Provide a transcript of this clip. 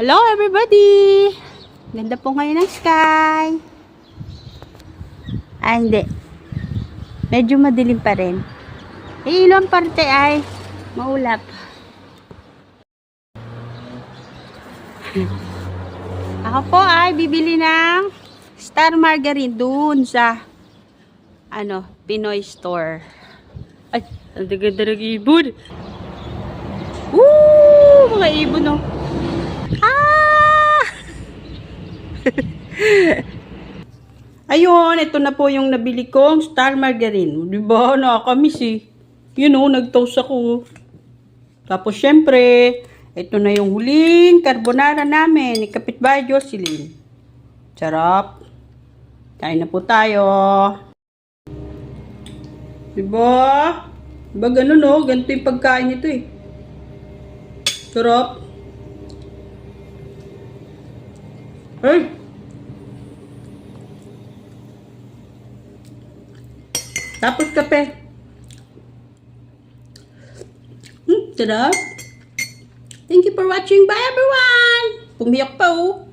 Hello everybody! Ganda po ngayon ng sky. Ah, hindi. Medyo madilim pa rin. Eh, ilang parte ay maulap. Ako po ay bibili ng Star Margarine dun sa ano, Pinoy Store. Ay, ang ganda ng ibon. Woo! Mga ibon, no? Ayun, ito na po yung nabili kong Star Margarine. Di ba? Nakakamiss eh. Yun o, nag-toast ako. Tapos, syempre, ito na yung huling carbonara namin ni Kapitbahay Jocelyn. Sarap. Kain na po tayo. Diba? Diba ganun no? Ganito yung pagkain nito eh. Sarap. Ay! Tapos kape. Hmm, sarap. Thank you for watching. Bye everyone! Pumiyak pa oh.